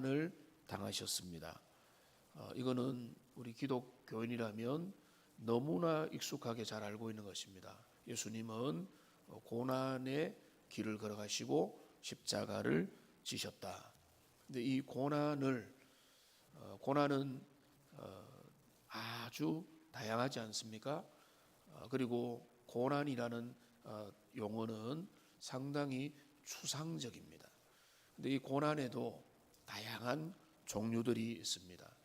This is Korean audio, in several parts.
고난을 당하셨습니다. 어, 이거는 우리 기독교인이라면 너무나 익숙하게 잘 알고 있는 것입니다. 예수님은 어, 고난의 길을 걸어가시고 십자가를 지셨다. 근데 이 고난을 어, 고난은 어, 아주 다양하지 않습니까? 어, 그리고 고난이라는 어, 용어는 상당히 추상적입니다. 근데 이 고난에도 다양한 종류들이 있습니다.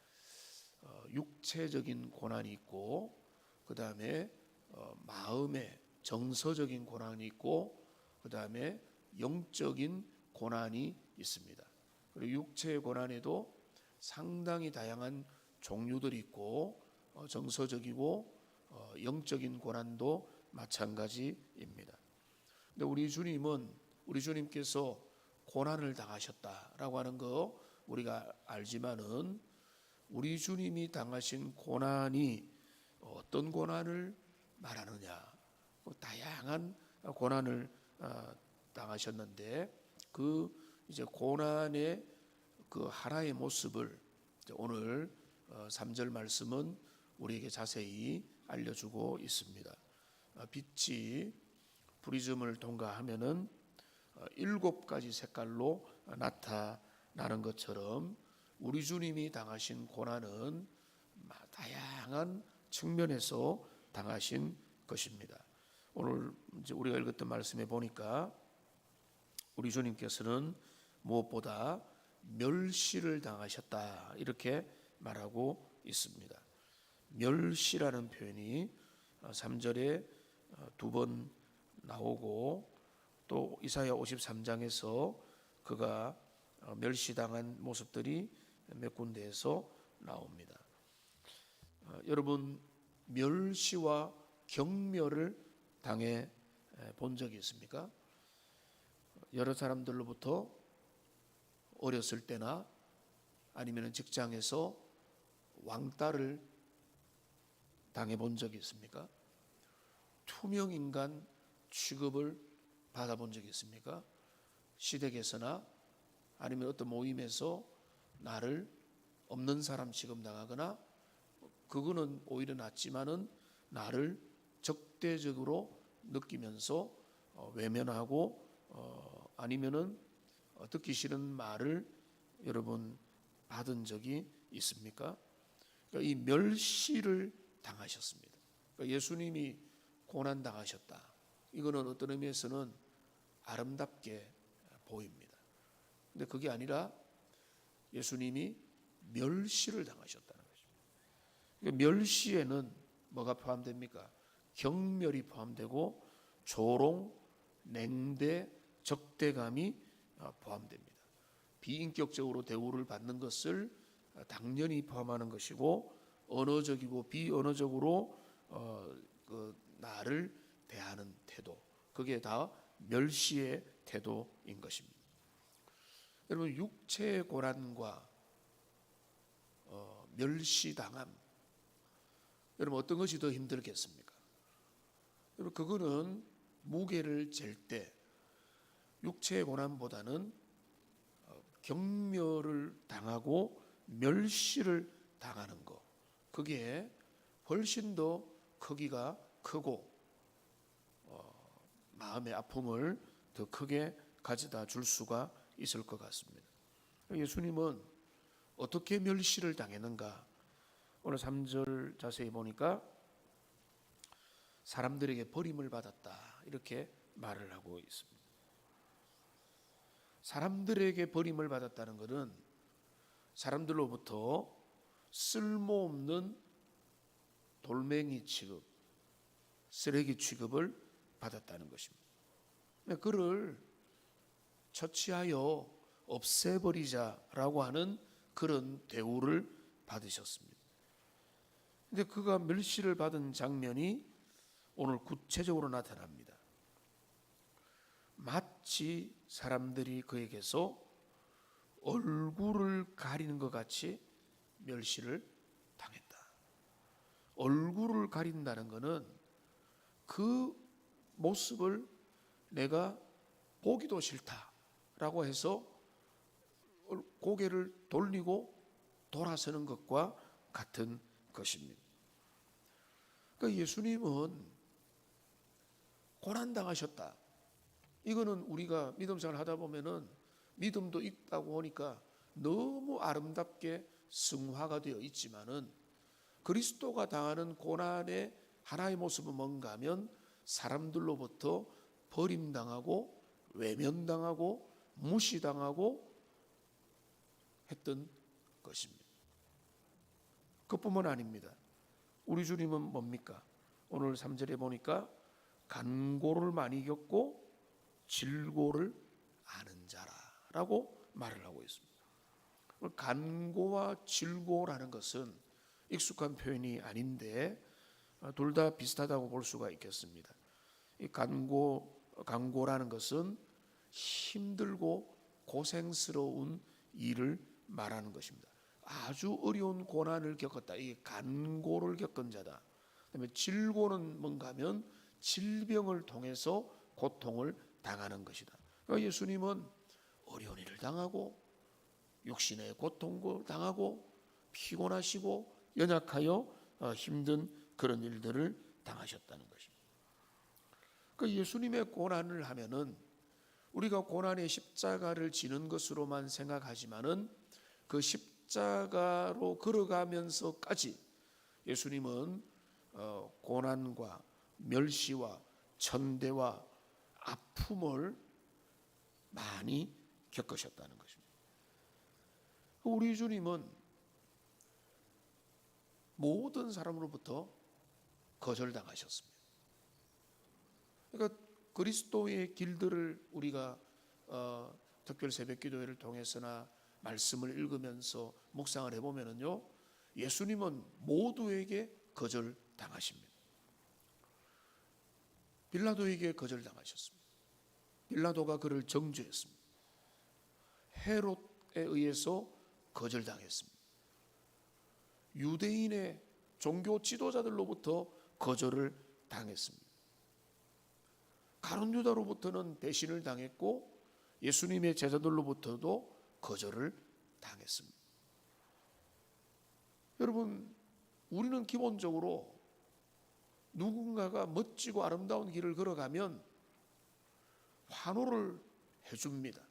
어, 육체적인 고난이 있고, 그 다음에 어, 마음의 정서적인 고난이 있고, 그 다음에 영적인 고난이 있습니다. 그리고 육체의 고난에도 상당히 다양한 종류들이 있고, 어, 정서적이고 어, 영적인 고난도 마찬가지입니다. 근데 우리 주님은 우리 주님께서 고난을 당하셨다라고 하는 거 우리가 알지만은 우리 주님이 당하신 고난이 어떤 고난을 말하느냐? 뭐 다양한 고난을 어, 당하셨는데 그 이제 고난의 그 하나의 모습을 오늘 3절 말씀은 우리에게 자세히 알려주고 있습니다. 어, 빛이 프리즘을 통과하면은 어, 일곱 가지 색깔로 나타 나는 것처럼 우리 주님이 당하신 고난은 다양한 측면에서 당하신 것입니다. 오늘 우리가 읽었던 말씀에 보니까 우리 주님께서는 무엇보다 멸시를 당하셨다 이렇게 말하고 있습니다. 멸시라는 표현이 3절에 두 번 나오고 또 이사야 53장에서 그가 멸시당한 모습들이 몇 군데에서 나옵니다. 어, 여러분 멸시와 경멸을 당해 본 적이 있습니까? 여러 사람들로부터 어렸을 때나 아니면 직장에서 왕따를 당해 본 적이 있습니까? 투명 인간 취급을 받아본 적이 있습니까? 시댁에서나 아니면 어떤 모임에서 나를 없는 사람 취급 나가거나 그거는 오히려 낫지만은 나를 적대적으로 느끼면서 어, 외면하고 어, 아니면은 어, 듣기 싫은 말을 여러분 받은 적이 있습니까? 그러니까 이 멸시를 당하셨습니다. 그러니까 예수님이 고난 당하셨다. 이거는 어떤 의미에서는 아름답게 보입니다. 근데 그게 아니라 예수님이 멸시를 당하셨다는 것입니다. 그러니까 멸시에는 뭐가 포함됩니까? 경멸이 포함되고 조롱, 냉대, 적대감이 포함됩니다. 비인격적으로 대우를 받는 것을 당연히 포함하는 것이고 언어적이고 비언어적으로 어, 그 나를 대하는 태도 그게 다 멸시의 태도인 것입니다. 여러분 육체의 고난과 어, 멸시당함 여러분 어떤 것이 더 힘들겠습니까? 여러분 그거는 무게를 잴 때 육체의 고난보다는 어, 경멸을 당하고 멸시를 당하는 것 그게 훨씬 더 크기가 크고 어, 마음의 아픔을 더 크게 가져다 줄 수가 있을 것 같습니다. 예수님은 어떻게 멸시를 당했는가? 오늘 3절 자세히 보니까 사람들에게 버림을 받았다. 이렇게 말을 하고 있습니다. 사람들에게 버림을 받았다는 것은 사람들로부터 쓸모없는 돌멩이 취급, 쓰레기 취급을 받았다는 것입니다. 그를 처치하여 없애버리자라고 하는 그런 대우를 받으셨습니다. 근데 그가 멸시를 받은 장면이 오늘 구체적으로 나타납니다. 마치 사람들이 그에게서 얼굴을 가리는 것 같이 멸시를 당했다. 얼굴을 가린다는 것은 그 모습을 내가 보기도 싫다 라고 해서 고개를 돌리고 돌아서는 것과 같은 것입니다. 그러니까 예수님은 고난 당하셨다. 이거는 우리가 믿음 생활 하다 보면은 믿음도 있다고 하니까 너무 아름답게 승화가 되어 있지만은 그리스도가 당하는 고난의 하나의 모습은 뭔가 하면 사람들로부터 버림당하고 외면당하고 무시당하고 했던 것입니다. 그뿐만 아닙니다. 우리 주님은 뭡니까? 오늘 3절에 보니까 간고를 많이 겪고 질고를 아는 자라라고 말을 하고 있습니다. 간고와 질고라는 것은 익숙한 표현이 아닌데 어, 둘다 비슷하다고 볼 수가 있겠습니다. 이 간고 간고라는 것은 힘들고 고생스러운 일을 말하는 것입니다. 아주 어려운 고난을 겪었다. 이 간고를 겪은 자다. 그다음에 질고는 뭔가면 질병을 통해서 고통을 당하는 것이다. 그러니까 예수님은 어려운 일을 당하고 육신의 고통을 당하고 피곤하시고 연약하여 어, 힘든 그런 일들을 당하셨다는 것입니다. 그 예수님의 고난을 하면은 우리가 고난의 십자가를 지는 것으로만 생각하지만은 그 십자가로 걸어가면서까지 예수님은 어, 고난과 멸시와 천대와 아픔을 많이 겪으셨다는 것입니다. 우리 주님은 모든 사람으로부터 거절당하셨습니다. 그러니까 그리스도의 길들을 우리가 어, 특별 새벽 기도회를 통해서나 말씀을 읽으면서 묵상을 해보면은요, 예수님은 모두에게 거절당하십니다. 빌라도에게 거절당하셨습니다. 빌라도가 그를 정죄했습니다. 헤롯에 의해서 거절당했습니다. 유대인의 종교 지도자들로부터 거절을 당했습니다. 가론 유다로부터는 배신을 당했고 예수님의 제자들로부터도 거절을 당했습니다. 여러분, 우리는 기본적으로 누군가가 멋지고 아름다운 길을 걸어가면 환호를 해줍니다.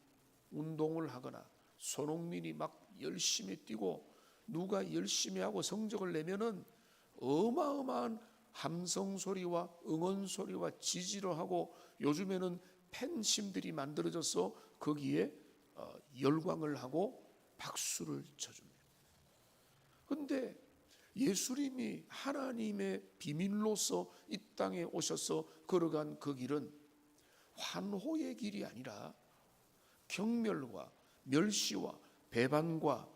운동을 하거나 손흥민이 막 열심히 뛰고 누가 열심히 하고 성적을 내면은 어마어마한 함성 소리와 응원 소리와 지지를 하고 요즘에는 팬심들이 만들어져서 거기에 어, 열광을 하고 박수를 쳐줍니다. 그런데 예수님이 하나님의 비밀로서 이 땅에 오셔서 걸어간 그 길은 환호의 길이 아니라 경멸과 멸시와 배반과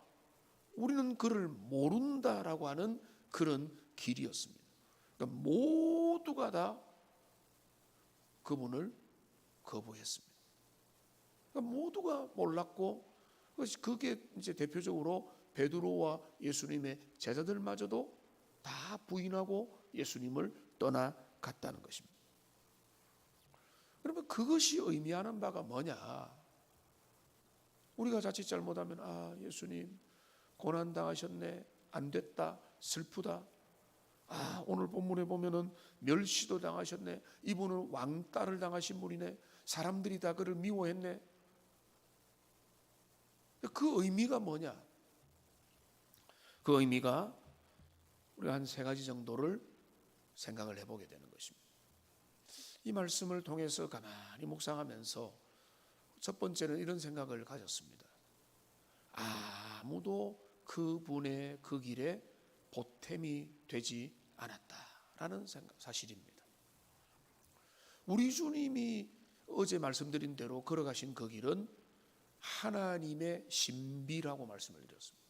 우리는 그를 모른다라고 하는 그런 길이었습니다. 그러니까 모두가 다 그분을 거부했습니다. 그러니까 모두가 몰랐고 그게 이제 대표적으로 베드로와 예수님의 제자들마저도 다 부인하고 예수님을 떠나갔다는 것입니다. 그러면 그것이 의미하는 바가 뭐냐? 우리가 자칫 잘못하면 아 예수님 고난 당하셨네 안 됐다 슬프다 아 오늘 본문에 보면은 멸시도 당하셨네 이분은 왕따를 당하신 분이네 사람들이 다 그를 미워했네 그 의미가 뭐냐 그 의미가 우리가 한세 가지 정도를 생각을 해보게 되는 것입니다. 이 말씀을 통해서 가만히 묵상하면서 첫 번째는 이런 생각을 가졌습니다. 아무도 그분의 그 길에 보탬이 되지 않았다라는 사실입니다. 우리 주님이 어제 말씀드린 대로 걸어가신 그 길은 하나님의 신비라고 말씀을 드렸습니다.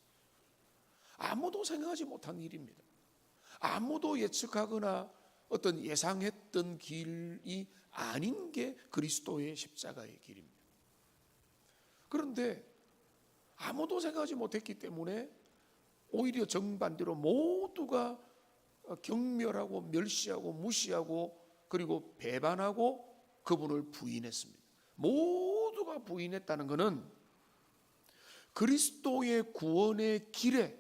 아무도 생각하지 못한 일입니다. 아무도 예측하거나 어떤 예상했던 길이 아닌 게 그리스도의 십자가의 길입니다. 그런데 아무도 생각하지 못했기 때문에 오히려 정반대로 모두가 경멸하고 멸시하고 무시하고 그리고 배반하고 그분을 부인했습니다. 모두가 부인했다는 것은 그리스도의 구원의 길에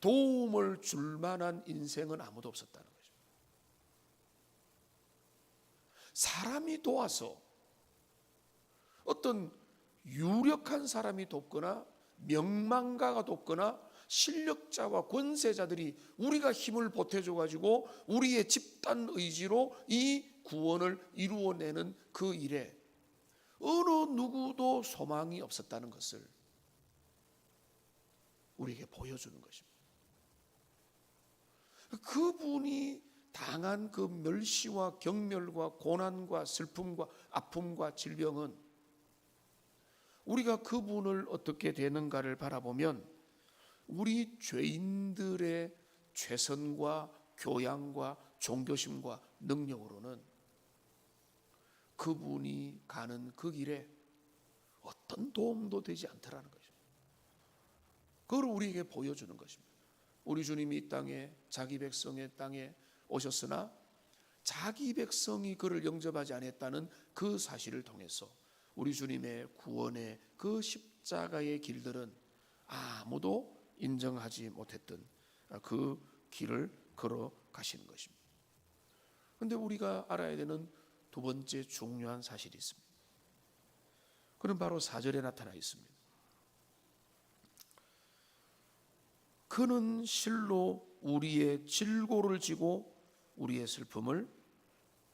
도움을 줄 만한 인생은 아무도 없었다는 거죠. 사람이 도와서 어떤 유력한 사람이 돕거나 명망가가 돕거나 실력자와 권세자들이 우리가 힘을 보태줘 가지고 우리의 집단 의지로 이 구원을 이루어내는 그 일에 어느 누구도 소망이 없었다는 것을 우리에게 보여주는 것입니다. 그분이 당한 그 멸시와 경멸과 고난과 슬픔과 아픔과 질병은 우리가 그분을 어떻게 되는가를 바라보면 우리 죄인들의 최선과 교양과 종교심과 능력으로는 그분이 가는 그 길에 어떤 도움도 되지 않더라는 거죠. 그걸 우리에게 보여주는 것입니다. 우리 주님이 이 땅에 자기 백성의 땅에 오셨으나 자기 백성이 그를 영접하지 않았다는 그 사실을 통해서 우리 주님의 구원의 그 십자가의 길들은 아무도 인정하지 못했던 그 길을 걸어 가시는 것입니다. 그런데 우리가 알아야 되는 두 번째 중요한 사실이 있습니다. 그는 바로 사절에 나타나 있습니다. 그는 실로 우리의 질고를 지고 우리의 슬픔을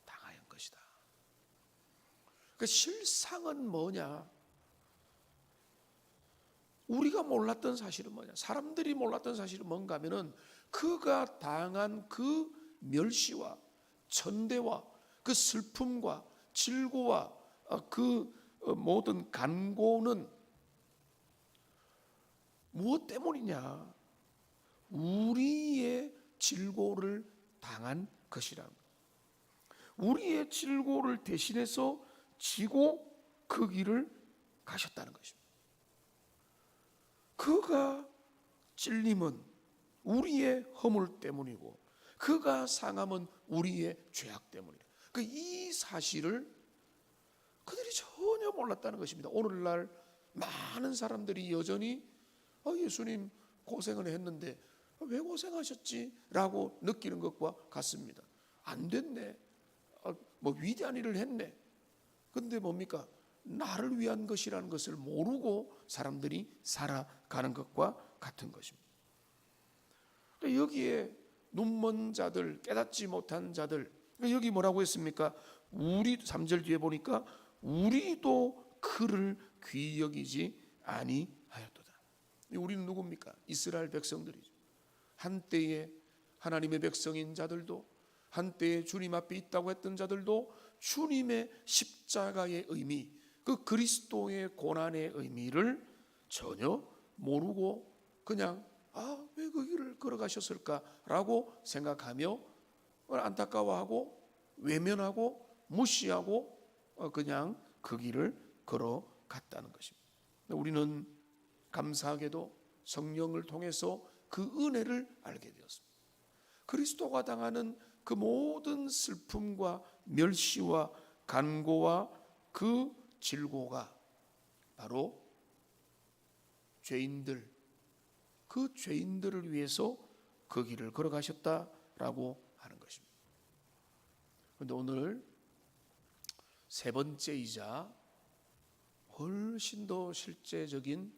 당하였 것이다. 그 실상은 뭐냐? 우리가 몰랐던 사실은 뭐냐? 사람들이 몰랐던 사실은 뭔가 하면은 그가 당한 그 멸시와 천대와 그 슬픔과 질고와 어, 그 어, 모든 간고는 무엇 때문이냐? 우리의 질고를 당한 것이라. 우리의 질고를 대신해서 지고 그 길을 가셨다는 것입니다. 그가 찔림은 우리의 허물 때문이고 그가 상함은 우리의 죄악 때문이다. 그이 사실을 그들이 전혀 몰랐다는 것입니다. 오늘날 많은 사람들이 여전히 어, 예수님 고생을 했는데 왜 고생하셨지?라고 느끼는 것과 같습니다. 안 됐네. 어, 뭐 위대한 일을 했네. 근데 뭡니까? 나를 위한 것이라는 것을 모르고 사람들이 살아가는 것과 같은 것입니다. 그러니까 여기에 눈먼 자들, 깨닫지 못한 자들, 그러니까 여기 뭐라고 했습니까? 우리 3절 뒤에 보니까 우리도 그를 귀히 여기지 아니하였도다. 우리는 누굽니까? 이스라엘 백성들이죠. 한때에 하나님의 백성인 자들도 한때에 주님 앞에 있다고 했던 자들도 주님의 십자가의 의미, 그 그리스도의 고난의 의미를 전혀 모르고 그냥 아, 왜 그 길을 걸어가셨을까라고 생각하며 안타까워하고 외면하고 무시하고 어, 그냥 그 길을 걸어갔다는 것입니다. 우리는 감사하게도 성령을 통해서 그 은혜를 알게 되었습니다. 그리스도가 당하는 그 모든 슬픔과 멸시와 간고와 그 질고가 바로 죄인들 그 죄인들을 위해서 그 길을 걸어가셨다라고 하는 것입니다. 그런데 오늘 세 번째이자 훨씬 더 실제적인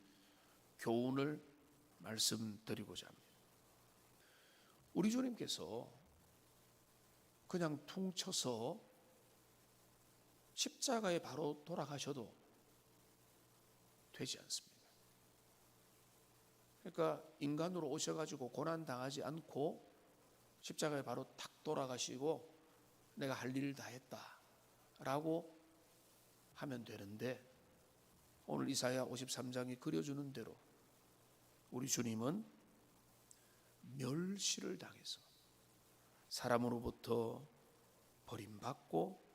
교훈을 말씀드리고자 합니다. 우리 주님께서 그냥 퉁쳐서 십자가에 바로 돌아가셔도 되지 않습니다. 그러니까 인간으로 오셔가지고 고난 당하지 않고 십자가에 바로 탁 돌아가시고 내가 할 일을 다 했다라고 하면 되는데 오늘 이사야 53장이 그려주는 대로 우리 주님은 멸시를 당해서 사람으로부터 버림받고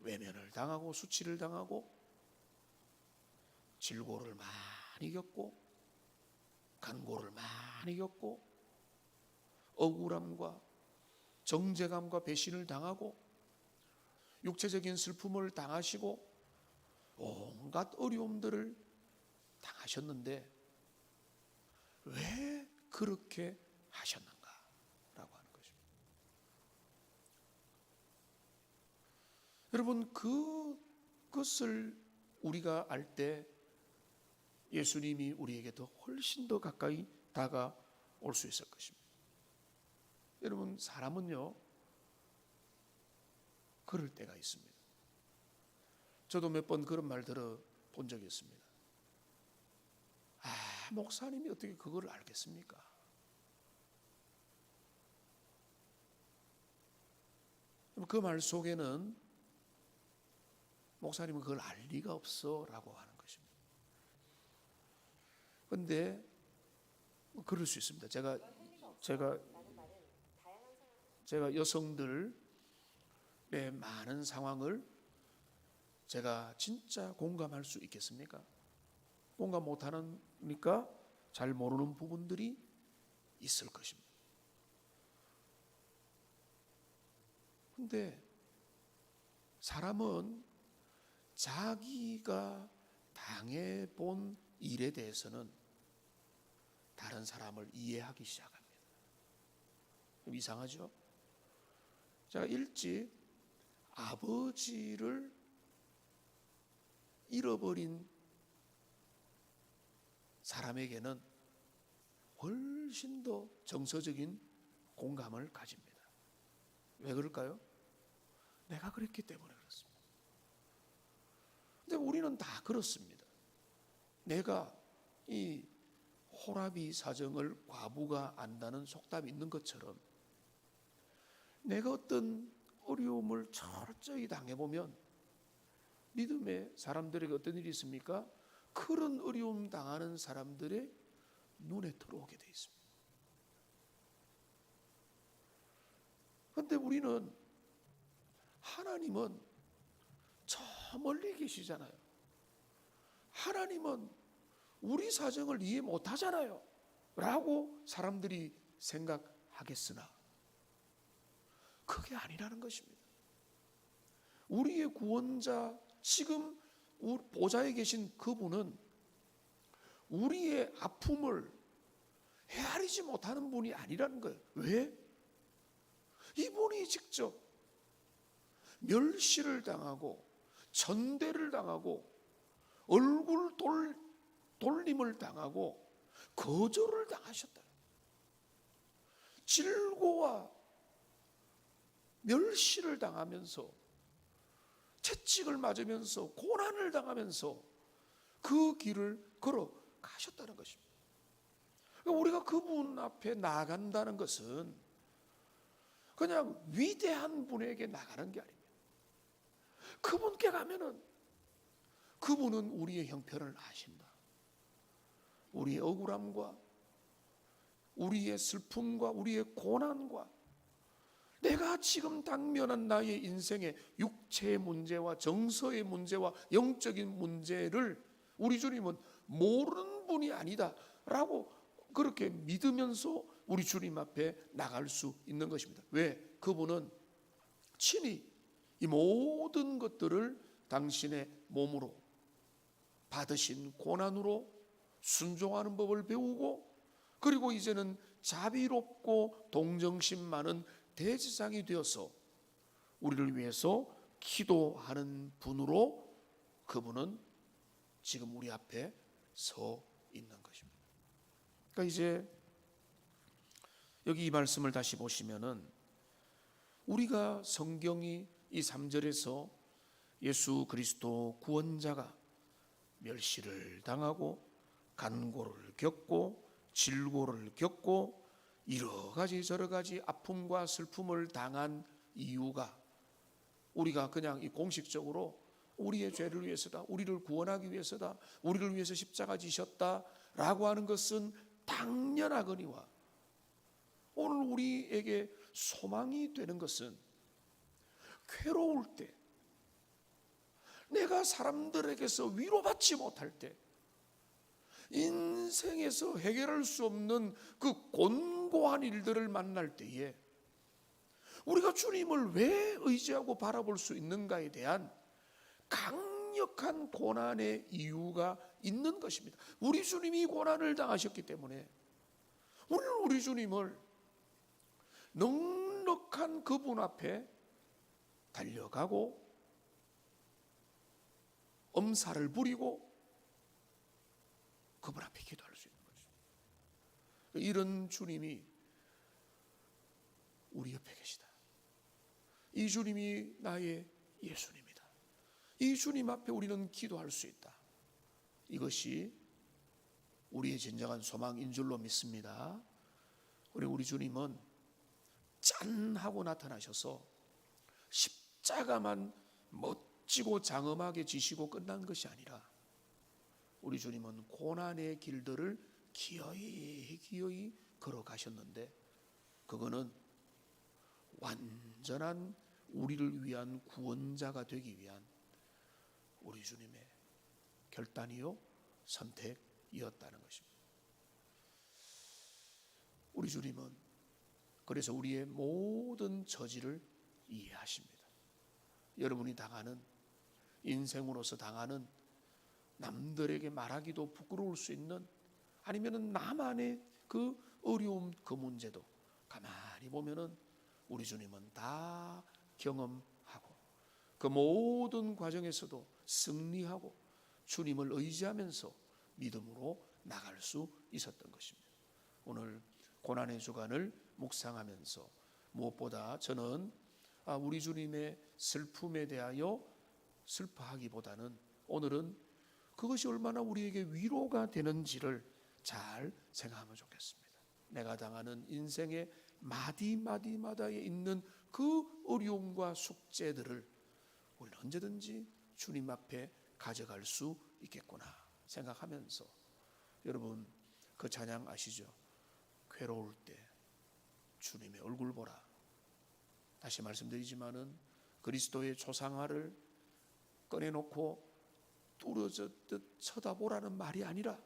외면을 당하고 수치를 당하고 질고를 많이 겪고 간고를 많이 겪고 억울함과 정제감과 배신을 당하고 육체적인 슬픔을 당하시고 온갖 어려움들을 당하셨는데 왜 그렇게 하셨는가라고 하는 것입니다. 여러분 그 것을 우리가 알 때 예수님이 우리에게 더 훨씬 더 가까이 다가올 수 있을 것입니다. 여러분 사람은요 그럴 때가 있습니다. 저도 몇 번 그런 말 들어 본 적이 있습니다. 아, 목사님이 어떻게 그걸 알겠습니까? 그 말 속에는 목사님은 그걸 알 리가 없어라고 하는 것입니다. 근데 뭐 그럴 수 있습니다. 제가 제가 제가 여성들의 많은 상황을 제가 진짜 공감할 수 있겠습니까? 공감 못하니까 잘 모르는 부분들이 있을 것입니다. 근데 사람은 자기가 당해 본 일에 대해서는 다른 사람을 이해하기 시작합니다. 좀 이상하죠? 제가 일찍 아버지를 잃어버린 사람에게는 훨씬 더 정서적인 공감을 가집니다. 왜 그럴까요? 내가 그랬기 때문에. 근데 우리는 다 그렇습니다. 내가 이 호라비 사정을 과부가 안다는 속담이 있는 것처럼 내가 어떤 어려움을 철저히 당해보면 믿음의 사람들에게 어떤 일이 있습니까? 그런 어려움 당하는 사람들의 눈에 들어오게 돼 있습니다. 그런데 우리는 하나님은 저 멀리 계시잖아요. 하나님은 우리 사정을 이해 못 하잖아요. 라고 사람들이 생각하겠으나 그게 아니라는 것입니다. 우리의 구원자 지금 보좌에 계신 그분은 우리의 아픔을 헤아리지 못하는 분이 아니라는 거예요. 왜? 이분이 직접 멸시를 당하고 전대를 당하고 얼굴 돌, 돌림을 당하고 거절을 당하셨다. 질고와 멸시를 당하면서 채찍을 맞으면서 고난을 당하면서 그 길을 걸어 가셨다는 것입니다. 그러니까 우리가 그분 앞에 나간다는 것은 그냥 위대한 분에게 나가는 게 아닙니다. 그분께 가면은 그분은 우리의 형편을 아신다. 우리의 억울함과 우리의 슬픔과 우리의 고난과 내가 지금 당면한 나의 인생의 육체의 문제와 정서의 문제와 영적인 문제를 우리 주님은 모르는 분이 아니다라고 그렇게 믿으면서 우리 주님 앞에 나갈 수 있는 것입니다. 왜? 그분은 친히 이 모든 것들을 당신의 몸으로 받으신 고난으로 순종하는 법을 배우고 그리고 이제는 자비롭고 동정심 많은 대지상이 되어서 우리를 위해서 기도하는 분으로 그분은 지금 우리 앞에 서 있는 것입니다. 그러니까 이제 여기 이 말씀을 다시 보시면은 우리가 성경이 이 3절에서 예수 그리스도 구원자가 멸시를 당하고 간고를 겪고 질고를 겪고 여러 가지 저러 가지 아픔과 슬픔을 당한 이유가 우리가 그냥 이 공식적으로 우리의 죄를 위해서다, 우리를 구원하기 위해서다, 우리를 위해서 십자가 지셨다라고 하는 것은 당연하거니와 오늘 우리에게 소망이 되는 것은 괴로울 때, 내가 사람들에게서 위로받지 못할 때, 인생에서 해결할 수 없는 그 곤고한 일들을 만날 때에 우리가 주님을 왜 의지하고 바라볼 수 있는가에 대한 강력한 고난의 이유가 있는 것입니다. 우리 주님이 고난을 당하셨기 때문에 우리는 우리 주님을 넉넉한 그분 앞에 달려가고 엄살을 부리고 그분 앞에 기도할 수 있는 거죠. 이런 주님이 우리 옆에 계시다. 이 주님이 나의 예수님이다. 이 주님 앞에 우리는 기도할 수 있다. 이것이 우리의 진정한 소망인 줄로 믿습니다. 우리 우리 주님은 짠 하고 나타나셔서 십자가만 멋지고 장엄하게 지시고 끝난 것이 아니라 우리 주님은 고난의 길들을 기어이 기어이 걸어가셨는데 그거는 완전한 우리를 위한 구원자가 되기 위한 우리 주님의 결단이요 선택이었다는 것입니다. 우리 주님은 그래서 우리의 모든 저지를 이해하십니다. 여러분이 당하는 인생으로서 당하는 남들에게 말하기도 부끄러울 수 있는 아니면은 나만의 그 어려움 그 문제도 가만히 보면은 우리 주님은 다 경험하고 그 모든 과정에서도 승리하고 주님을 의지하면서 믿음으로 나갈 수 있었던 것입니다. 오늘 고난의 주간을 묵상하면서 무엇보다 저는 아, 우리 주님의 슬픔에 대하여 슬퍼하기보다는 오늘은 그것이 얼마나 우리에게 위로가 되는지를 잘 생각하면 좋겠습니다. 내가 당하는 인생의 마디마디마다에 있는 그 어려움과 숙제들을 우리는 언제든지 주님 앞에 가져갈 수 있겠구나 생각하면서 여러분 그 찬양 아시죠? 괴로울 때 주님의 얼굴 보라. 다시 말씀드리지만은 그리스도의 조상화를 꺼내놓고 뚫어졌듯 쳐다보라는 말이 아니라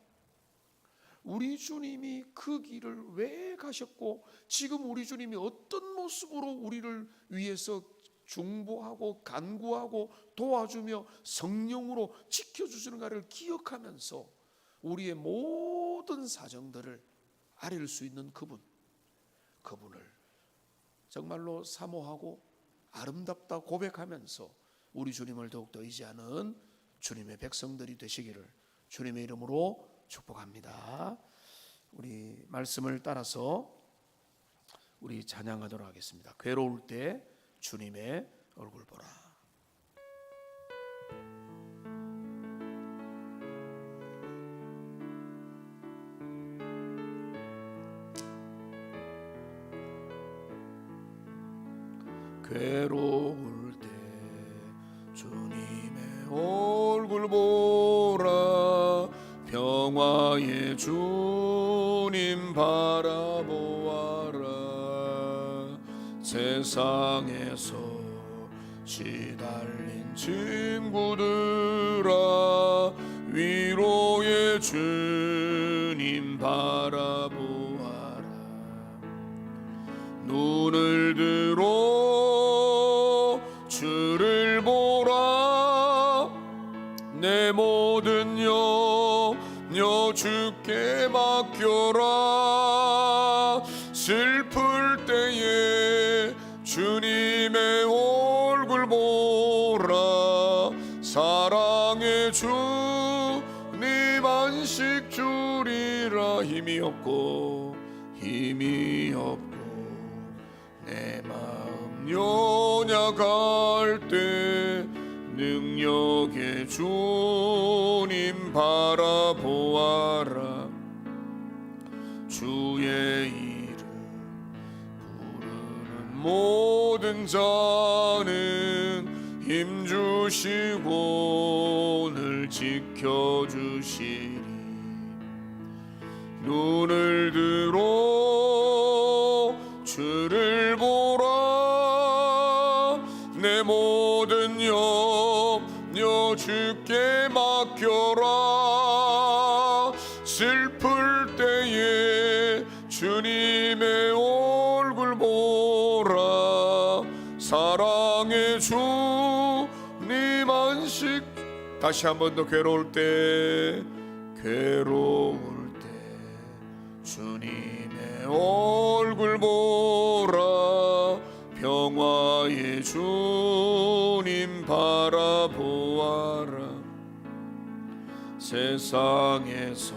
우리 주님이 그 길을 왜 가셨고 지금 우리 주님이 어떤 모습으로 우리를 위해서 중보하고 간구하고 도와주며 성령으로 지켜주시는가를 기억하면서 우리의 모든 사정들을 아릴 수 있는 그분, 그분을 정말로 사모하고 아름답다 고백하면서 우리 주님을 더욱더 의지하는 주님의 백성들이 되시기를 주님의 이름으로 축복합니다. 우리 말씀을 따라서 우리 찬양하도록 하겠습니다. 괴로울 때 주님의 얼굴 보라. 괴로울 때 주님의 얼굴 보라. 평화의 주님 바라보아라. 세상에서 시달린 친구들아 위로의 주 주님 안식 주리라 힘이 없고 힘이 없고 내 마음 연약할 때 능력의 주님 바라보아라. 주의 이름 부르는 모든 자는 힘 주시고 늘 지켜주시리. 눈을 들어 다시 한 번 더 괴로울 때 괴로울 때 주님의 얼굴 보라 평화의 주님 바라보아라. 세상에서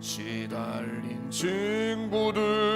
시달린 친구들